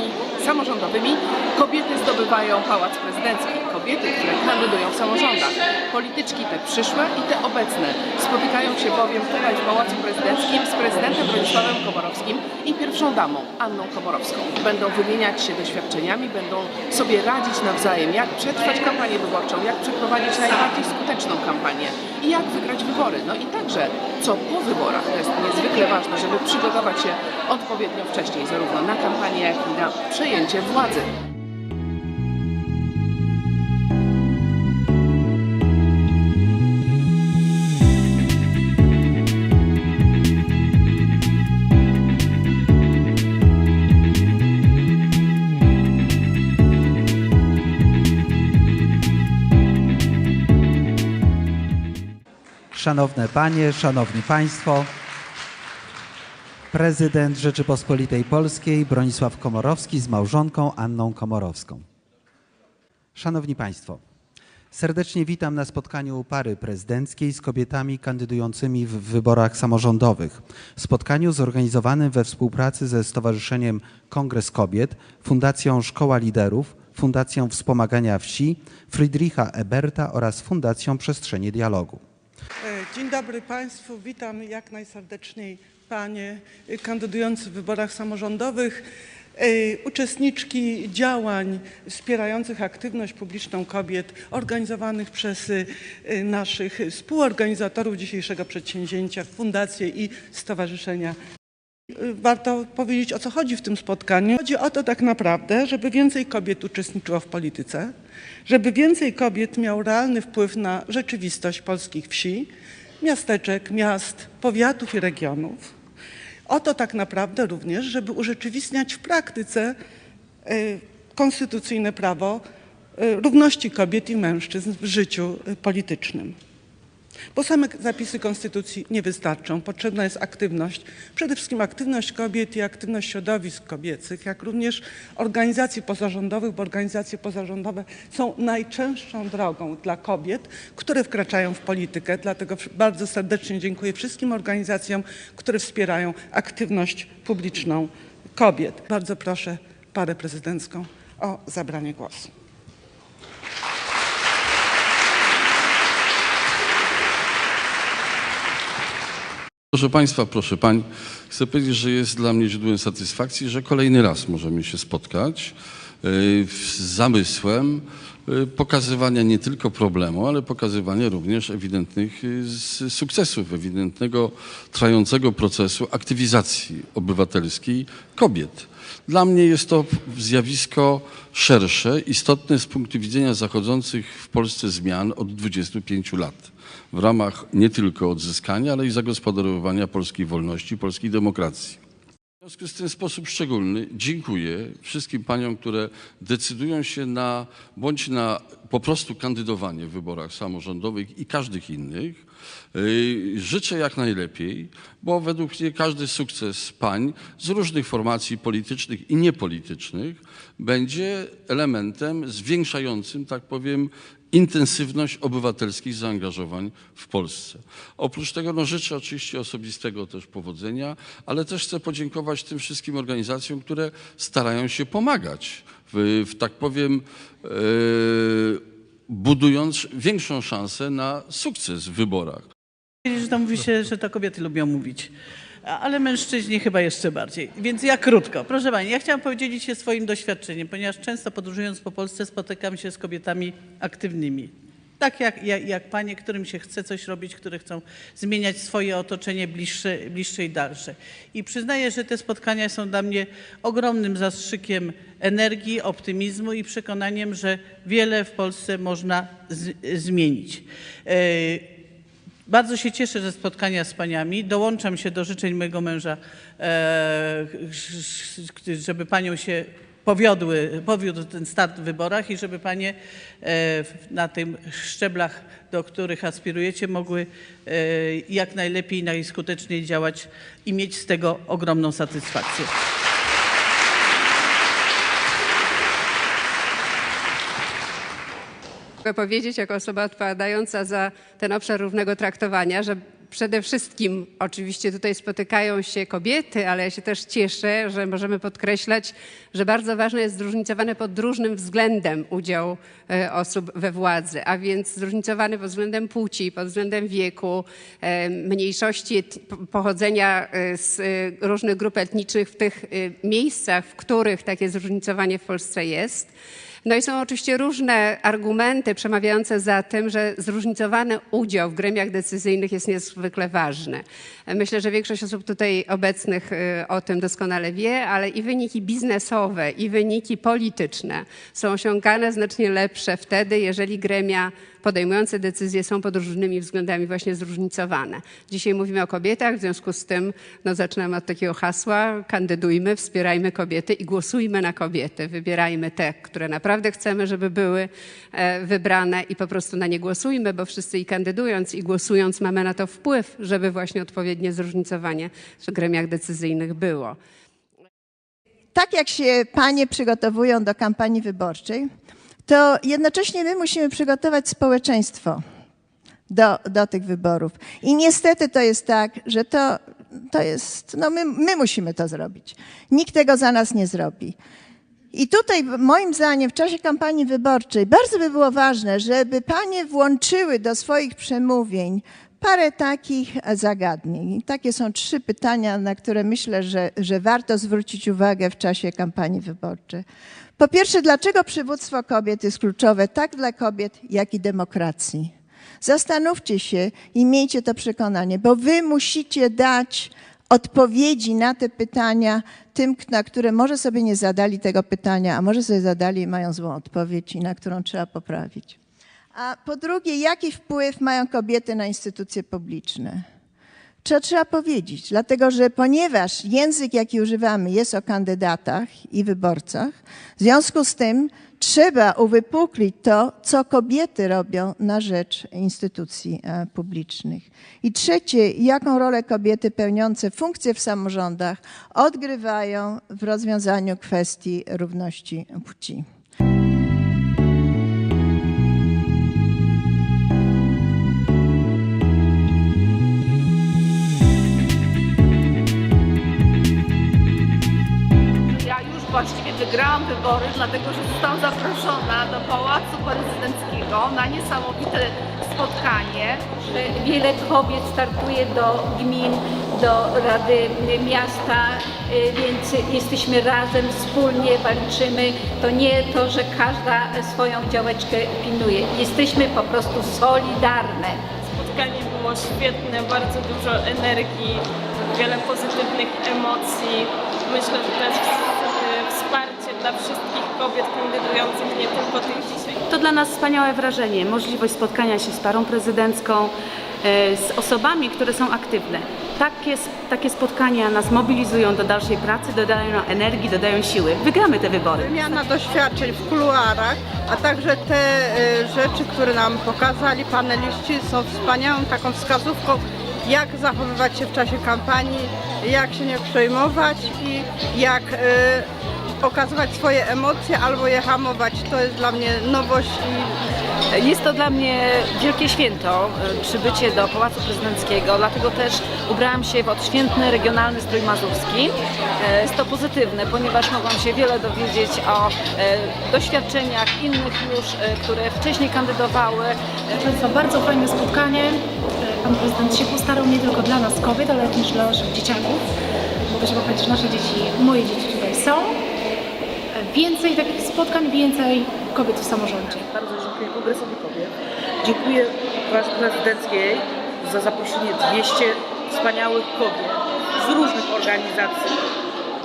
wyborami samorządowymi, kobiety zdobywają pałac prezydencki. Kobiety, które kandydują w samorządach. Polityczki te przyszłe i te obecne spotykają się bowiem tutaj w Pałacu Prezydenckim z prezydentem Bronisławem Komorowskim i pierwszą damą Anną Komorowską. Będą wymieniać się doświadczeniami, będą sobie radzić nawzajem, jak przetrwać kampanię wyborczą, jak przeprowadzić najbardziej skuteczną kampanię i jak wygrać wybory. No i także co po wyborach. To jest niezwykle ważne, żeby przygotować się odpowiednio wcześniej, zarówno na kampanię, jak i na przejęcie władzy. Szanowne Panie, Szanowni Państwo, prezydent Rzeczypospolitej Polskiej Bronisław Komorowski z małżonką Anną Komorowską. Szanowni Państwo, serdecznie witam na spotkaniu pary prezydenckiej z kobietami kandydującymi w wyborach samorządowych. Spotkaniu zorganizowanym we współpracy ze Stowarzyszeniem Kongres Kobiet, Fundacją Szkoła Liderów, Fundacją Wspomagania Wsi, Friedricha Eberta oraz Fundacją Przestrzenie Dialogu. E, Dzień dobry Państwu, witam jak najserdeczniej Panie e, kandydujące w wyborach samorządowych, e, uczestniczki działań wspierających aktywność publiczną kobiet organizowanych przez e, naszych współorganizatorów dzisiejszego przedsięwzięcia, fundacje i stowarzyszenia. Warto powiedzieć, o co chodzi w tym spotkaniu. Chodzi o to tak naprawdę, żeby więcej kobiet uczestniczyło w polityce, żeby więcej kobiet miało realny wpływ na rzeczywistość polskich wsi, miasteczek, miast, powiatów i regionów. O to tak naprawdę również, żeby urzeczywistniać w praktyce e, konstytucyjne prawo e, równości kobiet i mężczyzn w życiu e, politycznym. Bo same zapisy konstytucji nie wystarczą. Potrzebna jest aktywność, przede wszystkim aktywność kobiet i aktywność środowisk kobiecych, jak również organizacji pozarządowych, bo organizacje pozarządowe są najczęstszą drogą dla kobiet, które wkraczają w politykę. Dlatego bardzo serdecznie dziękuję wszystkim organizacjom, które wspierają aktywność publiczną kobiet. Bardzo proszę parę prezydencką o zabranie głosu. Proszę Państwa, proszę Pań, chcę powiedzieć, że jest dla mnie źródłem satysfakcji, że kolejny raz możemy się spotkać y, z zamysłem y, pokazywania nie tylko problemu, ale pokazywania również ewidentnych z- sukcesów, ewidentnego trwającego procesu aktywizacji obywatelskiej kobiet. Dla mnie jest to zjawisko szersze, istotne z punktu widzenia zachodzących w Polsce zmian od 25 lat w ramach nie tylko odzyskania, ale i zagospodarowywania polskiej wolności, polskiej demokracji. W związku z tym w sposób szczególny dziękuję wszystkim paniom, które decydują się na bądź na po prostu kandydowanie w wyborach samorządowych i każdych innych. Yy, Życzę jak najlepiej, bo według mnie każdy sukces pań z różnych formacji politycznych i niepolitycznych będzie elementem zwiększającym, tak powiem, intensywność obywatelskich zaangażowań w Polsce. Oprócz tego no, życzę oczywiście osobistego też powodzenia, ale też chcę podziękować tym wszystkim organizacjom, które starają się pomagać w, w tak powiem, e, budując większą szansę na sukces w wyborach. Że to mówi się, że to kobiety lubią mówić, ale mężczyźni chyba jeszcze bardziej. Więc ja krótko. Proszę Pani, ja chciałam podzielić się swoim doświadczeniem, ponieważ często podróżując po Polsce spotykam się z kobietami aktywnymi. Tak jak, jak, jak panie, którym się chce coś robić, które chcą zmieniać swoje otoczenie bliższe, bliższe i dalsze. I przyznaję, że te spotkania są dla mnie ogromnym zastrzykiem energii, optymizmu i przekonaniem, że wiele w Polsce można z, zmienić. E, bardzo się cieszę ze spotkania z paniami. Dołączam się do życzeń mojego męża, e, żeby panią się powiodły, powiódł ten start w wyborach i żeby panie e, na tym szczeblach, do których aspirujecie, mogły e, jak najlepiej najskuteczniej działać i mieć z tego ogromną satysfakcję. Mogę powiedzieć jako osoba odpowiadająca za ten obszar równego traktowania, że przede wszystkim oczywiście tutaj spotykają się kobiety, ale ja się też cieszę, że możemy podkreślać, że bardzo ważny jest zróżnicowany pod różnym względem udział e, osób we władzy, a więc zróżnicowany pod względem płci, pod względem wieku, e, mniejszości pochodzenia e, z różnych grup etnicznych w tych miejscach, w których takie zróżnicowanie w Polsce jest. No i są oczywiście różne argumenty przemawiające za tym, że zróżnicowany udział w gremiach decyzyjnych jest niezwykle ważny. Myślę, że większość osób tutaj obecnych y, o tym doskonale wie, ale i wyniki biznesowe, i wyniki polityczne są osiągane znacznie lepsze wtedy, jeżeli gremia podejmujące decyzje są pod różnymi względami właśnie zróżnicowane. Dzisiaj mówimy o kobietach, w związku z tym no, zaczynamy od takiego hasła, kandydujmy, wspierajmy kobiety i głosujmy na kobiety. Wybierajmy te, które naprawdę chcemy, żeby były e, wybrane i po prostu na nie głosujmy, bo wszyscy i kandydując i głosując mamy na to wpływ, żeby właśnie odpowiednie zróżnicowanie w gremiach decyzyjnych było. tak jak się panie przygotowują do kampanii wyborczej, to jednocześnie my musimy przygotować społeczeństwo do, do tych wyborów. I niestety to jest tak, że to, to jest, no my, my musimy to zrobić. Nikt tego za nas nie zrobi. I tutaj moim zdaniem w czasie kampanii wyborczej bardzo by było ważne, żeby panie włączyły do swoich przemówień parę takich zagadnień. Takie są trzy pytania, na które myślę, że, że warto zwrócić uwagę w czasie kampanii wyborczej. Po pierwsze, dlaczego przywództwo kobiet jest kluczowe tak dla kobiet, jak i demokracji? Zastanówcie się i miejcie to przekonanie, bo wy musicie dać odpowiedzi na te pytania tym, na które może sobie nie zadali tego pytania, a może sobie zadali i mają złą odpowiedź i na którą trzeba poprawić. A po drugie, jaki wpływ mają kobiety na instytucje publiczne? Trzeba, trzeba powiedzieć, dlatego że ponieważ język, jaki używamy, jest o kandydatach i wyborcach, w związku z tym trzeba uwypuklić to, co kobiety robią na rzecz instytucji e, publicznych. I trzecie, jaką rolę kobiety pełniące funkcje w samorządach odgrywają w rozwiązaniu kwestii równości płci. Właściwie wygrałam wybory, dlatego że zostałam zaproszona do Pałacu Prezydenckiego na niesamowite spotkanie. Wiele kobiet startuje do gmin, do Rady Miasta, y, więc jesteśmy razem, wspólnie walczymy. To nie to, że każda swoją działeczkę pilnuje. Jesteśmy po prostu solidarne. Spotkanie było świetne, bardzo dużo energii, wiele pozytywnych emocji. Myślę, że to jest wsparcie dla wszystkich kobiet kandydujących, nie tylko tych dzisiaj. To dla nas wspaniałe wrażenie, możliwość spotkania się z parą prezydencką, e, z osobami, które są aktywne. Takie, takie spotkania nas mobilizują do dalszej pracy, dodają nam energii, dodają siły. Wygramy te wybory. Wymiana doświadczeń w kuluarach, a także te y, rzeczy, które nam pokazali paneliści są wspaniałą taką wskazówką, jak zachowywać się w czasie kampanii, jak się nie przejmować i jak y, okazywać swoje emocje albo je hamować. To jest dla mnie nowość i Jest to dla mnie wielkie święto, e, przybycie do Pałacu Prezydenckiego, dlatego też ubrałam się w odświętny regionalny strój mazurski. E, Jest to pozytywne, ponieważ mogłam się wiele dowiedzieć o e, doświadczeniach innych już, e, które wcześniej kandydowały. Proszę Państwa, bardzo fajne spotkanie. Pan prezydent się postarał nie tylko dla nas kobiet, ale również dla naszych dzieciaków. Mogę się że nasze dzieci, moje dzieci tutaj są. Więcej takich spotkań, więcej kobiet w samorządzie. Bardzo dziękuję Kongresowi Kobiet. Dziękuję Władzy Prezydenckiej za zaproszenie 200 wspaniałych kobiet z różnych organizacji,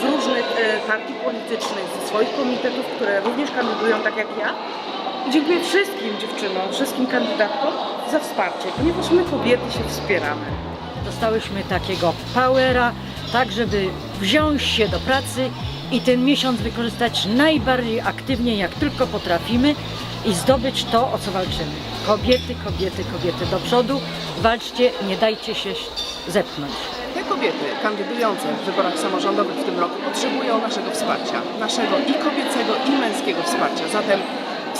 z różnych e, partii politycznych, ze swoich komitetów, które również kandydują tak jak ja. Dziękuję wszystkim dziewczynom, wszystkim kandydatkom za wsparcie, ponieważ my kobiety się wspieramy. Dostałyśmy takiego powera, tak żeby wziąć się do pracy i ten miesiąc wykorzystać najbardziej aktywnie, jak tylko potrafimy i zdobyć to, o co walczymy. Kobiety, kobiety, kobiety do przodu. Walczcie, nie dajcie się zepchnąć. Te kobiety kandydujące w wyborach samorządowych w tym roku potrzebują naszego wsparcia, naszego i kobiecego, i męskiego wsparcia. Zatem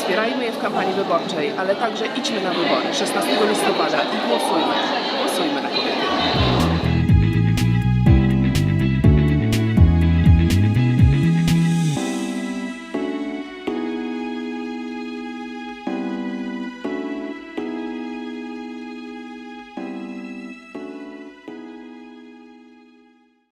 Wspierajmy je w kampanii wyborczej, ale także idźmy na wybory 16 listopada i głosujmy. Głosujmy na kobiety.